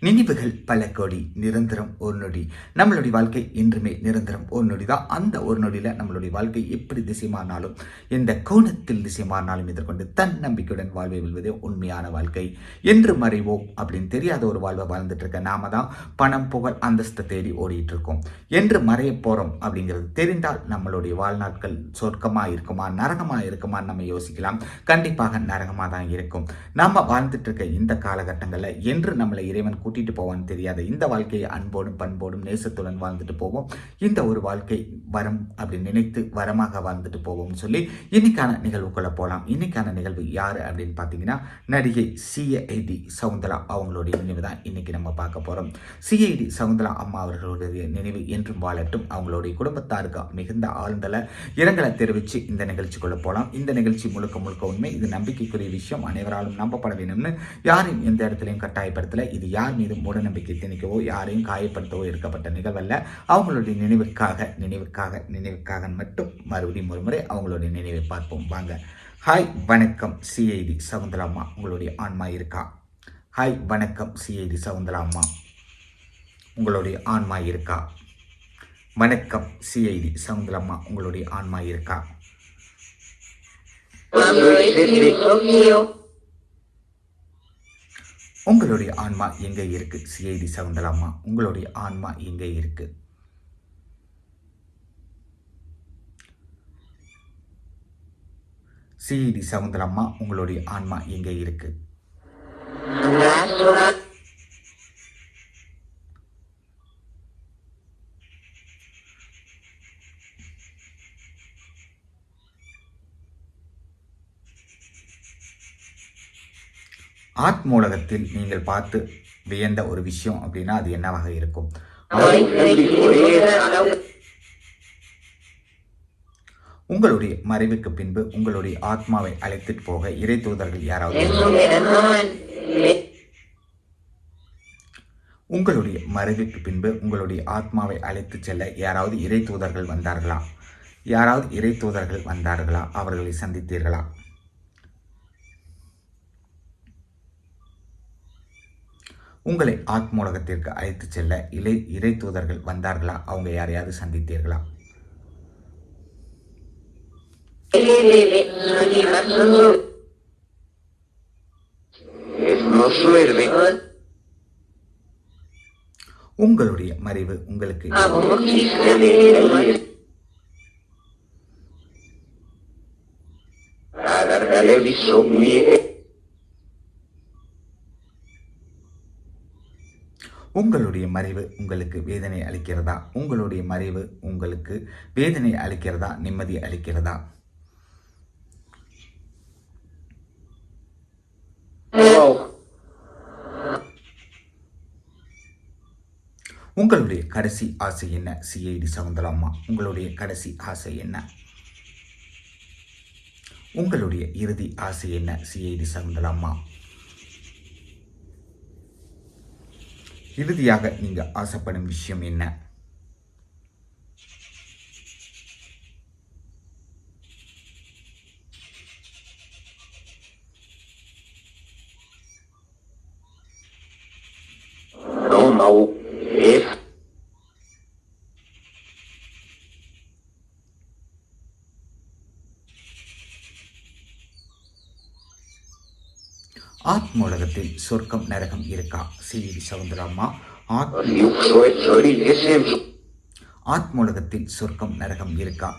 நினைவுகள் பல கோடி நிரந்தரம் ஒரு நொடி. நம்மளுடைய வாழ்க்கை என்றுமே நிரந்தரம் ஒரு நொடி தான் அந்த ஒரு நொடியில் நம்மளுடைய வாழ்க்கை எப்படி திசை மாறினாலும் எந்த கோணத்தில் திசை மாறினாலும் எதிர்கொண்டு தன் நம்பிக்கையுடன் வாழ்வை வெல்வதே உண்மையான வாழ்க்கை. என்று மறைவோம் அப்படின்னு தெரியாத ஒரு வாழ்வை வாழ்ந்துட்டு இருக்க நாம தான் பணம் புகழ் அந்தஸ்தை தேடி ஓடிட்டு இருக்கோம். என்று மறைய போகிறோம் அப்படிங்கிறது தெரிந்தால் நம்மளுடைய வாழ்நாட்கள் சொர்க்கமாக இருக்குமா நரகமாக இருக்குமான்னு நம்ம யோசிக்கலாம். கண்டிப்பாக நரகமாக தான் இருக்கும். நம்ம வாழ்ந்துட்டு இருக்க இந்த காலகட்டங்களில் என்று நம்மளை இறைவன் கூட்டிட்டு போவான்னு தெரியாது. இந்த வாழ்க்கையை அன்போடும் பண்போடும் நேசத்துடன் வாழ்ந்துட்டு போவோம். இந்த ஒரு வாழ்க்கை வரம் அப்படின்னு நினைத்து வரமாக வாழ்ந்துட்டு போவோம்னு சொல்லி இன்னைக்கான நிகழ்வுக்குள்ள போகலாம் இன்னைக்கான நிகழ்வு யார் அப்படின்னு பார்த்தீங்கன்னா நடிகை சிஐடி சவுந்தரா அவங்களுடைய நினைவு தான் இன்னைக்கு நம்ம பார்க்க போறோம். சிஐடி சவுந்தரா அம்மா அவர்களுடைய நினைவு என்றும் வாழட்டும். அவங்களுடைய குடும்பத்தாருக்கு மிகுந்த ஆழ்ந்தல இரங்கலை தெரிவித்து இந்த நிகழ்ச்சிக்குள்ள போகலாம் இந்த நிகழ்ச்சி முழுக்க முழுக்க உண்மை. இது நம்பிக்கைக்குரிய விஷயம். அனைவராலும் நம்பப்பட வேணும்னு யாரையும் எந்த இடத்துலையும் கட்டாயப்படுத்தல. இது யார் மீது மூட நம்பிக்கை திணிக்கவோ யாரையும் காயப்படுத்தவோ இருக்கப்பட்ட நிகழ்வல்ல. அவங்களுடைய நினைவுக்காக நினைவுக்காக நினைவுக்காக மட்டும் மறுபடியும் ஒரு முறை அவங்களுடைய நினைவை பார்ப்போம். வாங்க. ஹாய் வணக்கம். சிஐடி சவுந்தராம்மா உங்களுடைய ஆன்மா இருக்கா? ஹாய் வணக்கம். சிஐடி சவுந்தராம்மா உங்களுடைய ஆன்மா இருக்கா? வணக்கம். சிஐடி சவுந்தரம்மா உங்களுடைய ஆன்மா இருக்கா? உங்களுடைய ஆன்மா எங்கே இருக்கு? சிஐடி சவுந்தரம்மா உங்களுடைய ஆன்மா எங்கே இருக்கு? சிஐடி சவுந்தரம்மா உங்களுடைய ஆன்மா எங்கே இருக்கு? ஆத்மூலகத்தில் நீங்கள் பார்த்து வியந்த ஒரு விஷயம் அப்படின்னா அது என்னவாக இருக்கும்? உங்களுடைய மறைவுக்கு பின்பு உங்களுடைய ஆத்மாவை அழைத்துட்டு போக இறை தூதர்கள் யாராவது உங்களுடைய மறைவுக்கு பின்பு உங்களுடைய ஆத்மாவை அழைத்துச் செல்ல யாராவது இறை தூதர்கள் வந்தார்களா? யாராவது இறை தூதர்கள் வந்தார்களா? அவர்களை சந்தித்தீர்களா? உங்களை ஆத்மூலகத்திற்கு அழைத்து செல்ல இலை இறை தூதர்கள் வந்தார்களா? அவங்க யாரையாவது சந்தித்தீர்களா? உங்களுடைய மறைவு உங்களுக்கு உங்களுடைய மறைவு உங்களுக்கு வேதனை அளிக்கிறதா? உங்களுடைய மறைவு உங்களுக்கு வேதனை அளிக்கிறதா? நிம்மதி அளிக்கிறதா? உங்களுடைய கடைசி ஆசை என்ன? சிஐடி சவுந்தரம்மா உங்களுடைய கடைசி ஆசை என்ன? உங்களுடைய இறுதி ஆசை என்ன? சிஐடி சவுந்தரம்மா இறுதியாக நீங்க ஆசைப்படும் விஷயம் என்ன? Don't ஆத்மூலகத்தில் சொர்க்கம் நரகம் இருக்கா? சிஇடி சவுந்தரம்மா. ஆத்மூலகத்தில் சொர்க்கம் நரகம் இருக்கா?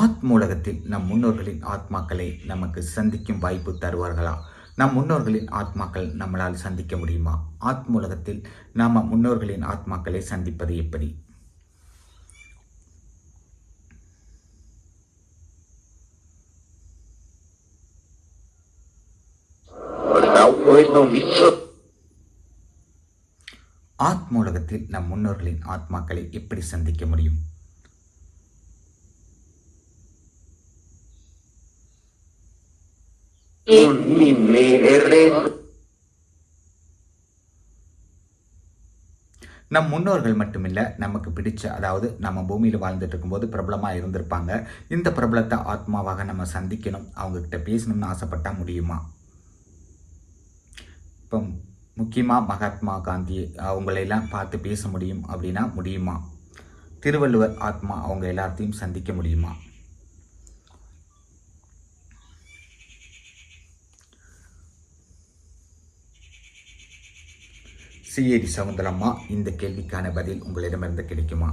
ஆத்மூலகத்தில் நம் முன்னோர்களின் ஆத்மாக்களை நமக்கு சந்திக்கும் வாய்ப்பு தருவார்களா? நம் முன்னோர்களின் ஆத்மாக்கள் நம்மளால் சந்திக்க முடியுமா? ஆத்மூலகத்தில் நாம் முன்னோர்களின் ஆத்மாக்களை சந்திப்பது எப்படி? ஆத்மூலகத்தில் நம் முன்னோர்களின் ஆத்மாக்களை எப்படி சந்திக்க முடியும்? உன்னின் நம் முன்னோர்கள் மட்டுமில்லை நமக்கு பிடிச்ச அதாவது நம்ம பூமியில் வாழ்ந்துட்டு இருக்கும்போது பிரபலமாக இருந்திருப்பாங்க. இந்த பிரபலத்தை ஆத்மாவாக நம்ம சந்திக்கணும். அவங்கக்கிட்ட பேசணும்னு ஆசைப்பட்டா முடியுமா? இப்போ முக்கியமாக மகாத்மா காந்தி அவங்களையெல்லாம் பார்த்து பேச முடியும் அப்படின்னா முடியுமா? திருவள்ளுவர் ஆத்மா அவங்க எல்லாத்தையும் சந்திக்க முடியுமா? சிஏடி சகுந்தலம்மா இந்த கேள்விக்கான பதில் உங்களிடமிருந்து கிடைக்குமா?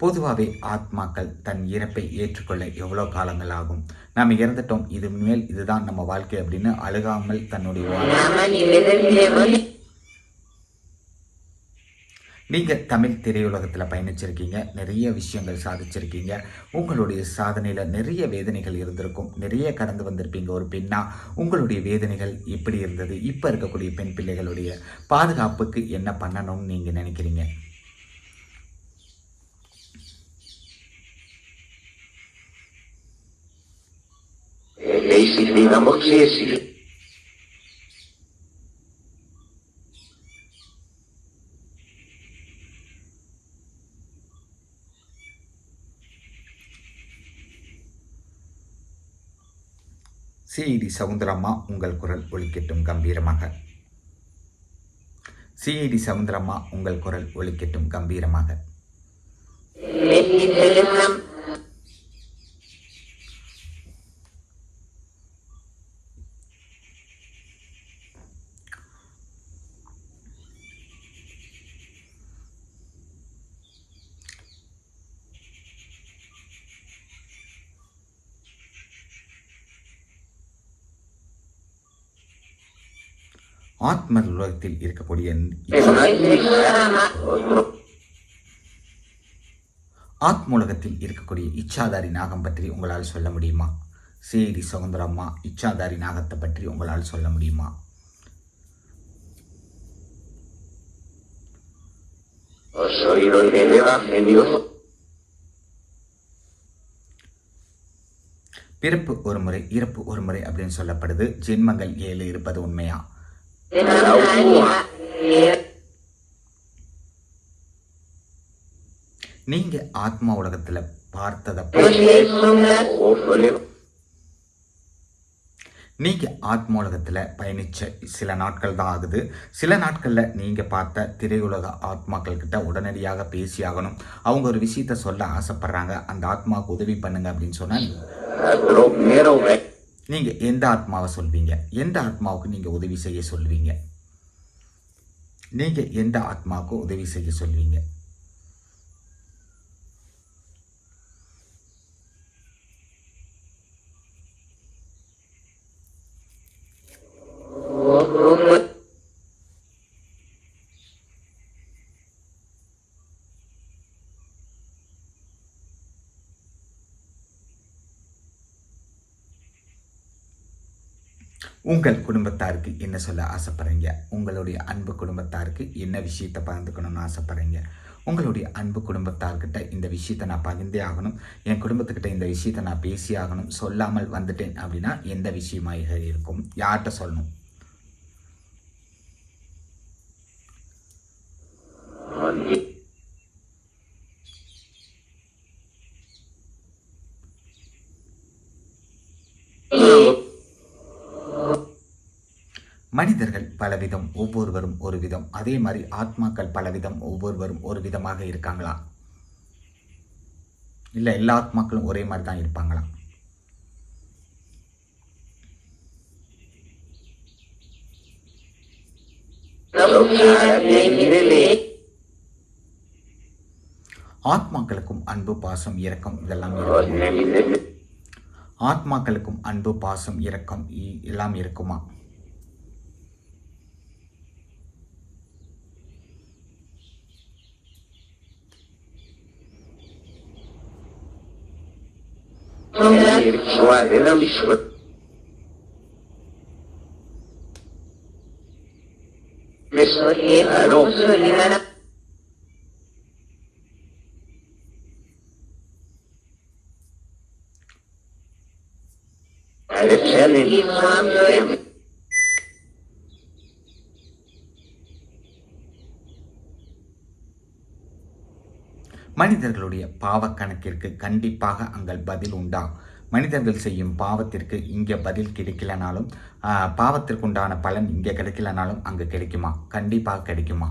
பொதுவாகவே ஆத்மாக்கள் தன் இறப்பை ஏற்றுக்கொள்ள எவ்வளோ காலங்கள் ஆகும் நாம் இறந்துட்டோம் இது மேல் இதுதான் நம்ம வாழ்க்கை அப்படின்னு அழுகாமல் தன்னுடைய நீங்கள் தமிழ் திரையுலகத்தில் பயணிச்சிருக்கீங்க நிறைய விஷயங்கள் சாதிச்சிருக்கீங்க. உங்களுடைய சாதனையில் நிறைய வேதனைகள் இருந்திருக்கும். நிறைய கடந்து வந்திருப்பீங்க ஒரு பெண்ணா. உங்களுடைய வேதனைகள் எப்படி இருந்தது. இப்போ இருக்கக்கூடிய பெண் பிள்ளைகளுடைய பாதுகாப்புக்கு என்ன பண்ணணும்னு நீங்கள் நினைக்கிறீங்க? Leisi சிஐடி சவுந்தரம்மா உங்கள் குரல் ஒலிக்கட்டும் கம்பீரமாக. சிஐடி சவுந்தரம்மா உங்கள் குரல் ஒலிக்கட்டும் கம்பீரமாக. ஆத்ம உலகத்தில் இருக்கக்கூடிய ஆத்ம ஆத்மூலகத்தில் இருக்கக்கூடிய இச்சாதாரி நாகம் பற்றி உங்களால் சொல்ல முடியுமா? சிஐடி சுதந்திரம்மா இச்சாதாரி நாகத்தை பற்றி உங்களால் சொல்ல முடியுமா? பிறப்பு ஒரு முறை இறப்பு ஒரு முறை அப்படின்னு சொல்லப்படுது. ஜென்மங்கள் ஏழு இருப்பது உண்மையா? நீங்க ஆத்மா உலகத்துல பார்த்தத. நீங்க ஆத்ம உலகத்துல பயணிச்ச சில நாட்கள் தான் ஆகுது. சில நாட்கள்ல நீங்க பார்த்த திரையுலக ஆத்மாக்கள் கிட்ட உடனடியாக பேசி ஆகணும். அவங்க ஒரு விஷயத்த சொல்ல ஆசைப்படுறாங்க. அந்த ஆத்மாவுக்கு உதவி பண்ணுங்க அப்படின்னு சொன்னா நீங்கள் நீங்க எந்த ஆத்மாவை சொல்வீங்க? எந்த ஆத்மாவுக்கு நீங்க உதவி செய்ய சொல்வீங்க? நீங்க எந்த ஆத்மாவுக்கு உதவி செய்ய சொல்வீங்க? உங்கள் குடும்பத்தாருக்கு என்ன சொல்ல ஆசைப்பட்றீங்க? உங்களுடைய அன்பு குடும்பத்தாருக்கு என்ன விஷயத்தை பகிர்ந்துக்கணும்னு ஆசைப்பட்றீங்க? உங்களுடைய அன்பு குடும்பத்தார்கிட்ட இந்த விஷயத்தை நான் பகிர்ந்தே ஆகணும். என் குடும்பத்துக்கிட்ட இந்த விஷயத்தை நான் பேசி ஆகணும். சொல்லாமல் வந்துட்டேன் அப்படின்னா எந்த விஷயமாக இருக்கும்? யார்கிட்ட சொல்லணும்? மனிதர்கள் பலவிதம் ஒவ்வொருவரும் ஒரு விதம் அதே மாதிரி ஆத்மாக்கள் பலவிதம் ஒவ்வொருவரும் ஒரு விதமாக இருக்காங்களா? இல்லை எல்லா ஆத்மாக்களும் ஒரே மாதிரி தான் இருப்பாங்களா? ஆத்மாக்களுக்கும் அன்பு பாசம் இரக்கம் இதெல்லாம் ஆத்மாக்களுக்கும் அன்பு பாசம் இரக்கம் எல்லாம் இருக்குமா? Mesuri al-Rusulina Alexander மனிதர்களுடைய பாவக்கணக்கிற்கு கண்டிப்பாக அங்கே பதில் உண்டா? மனிதர்கள் செய்யும் பாவத்திற்கு இங்கே பதில் கிடைக்கலனாலும் பாவத்திற்குண்டான பலன் இங்கே கிடைக்கலனாலும் அங்கே கிடைக்குமா? கண்டிப்பாக கிடைக்குமா?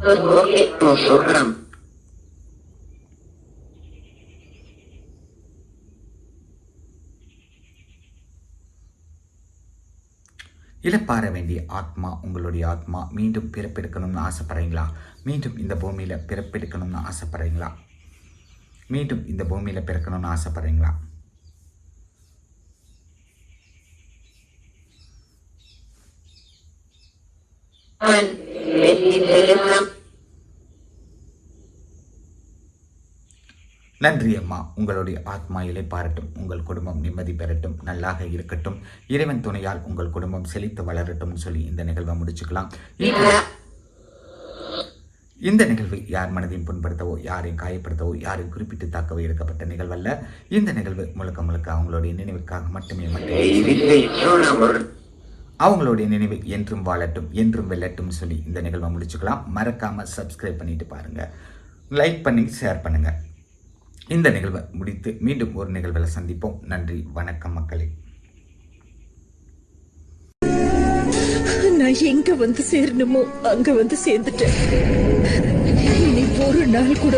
இழப்பாற வேண்டிய ஆத்மா உங்களுடைய ஆத்மா. மீண்டும் பிறப்பெடுக்கணும்னு ஆசைப்படுறீங்களா? மீண்டும் இந்த பூமியில் பிறப்பெடுக்கணும்னு ஆசைப்படுறீங்களா? மீண்டும் இந்த பூமியில் பிறக்கணும்னு ஆசைப்படுறீங்களா? நன்றி அம்மா. உங்களுடைய ஆத்மா இலைப்பாரட்டும் உங்கள் குடும்பம் நிம்மதி பெறட்டும். நல்லாக இருக்கட்டும். இறைவன் துணையால் உங்கள் குடும்பம் செழித்து வளரட்டும்னு சொல்லி இந்த நிகழ்வை முடிச்சுக்கலாம். இந்த- நிகழ்வு யார் மனதையும் புண்படுத்தவோ யாரையும் காயப்படுத்தவோ யாரையும் குறிப்பிட்டு தாக்கவோ எடுக்கப்பட்ட நிகழ்வல்ல. இந்த நிகழ்வு முழுக்க முழுக்க அவங்களுடைய நினைவுக்காக மட்டுமே மட்டுமே. அவங்களுடைய நினைவு என்றும் வாழட்டும் என்றும் வெல்லட்டும் சொல்லி இந்த நிகழ்வை முடிச்சுக்கலாம். மறக்காம சப்ஸ்கிரைப் பண்ணிட்டு பாருங்க. லைக் பண்ணி ஷேர் பண்ணுங்க. இந்த நிகழ்வை முடித்து மீண்டும் ஒரு நிகழ்வில் சந்திப்போம். நன்றி வணக்கம் மக்களே. நான் எங்க வந்து சேரணுமோ அங்க வந்து சேர்ந்துட்டேன். இனி ஒரு நாள் கூட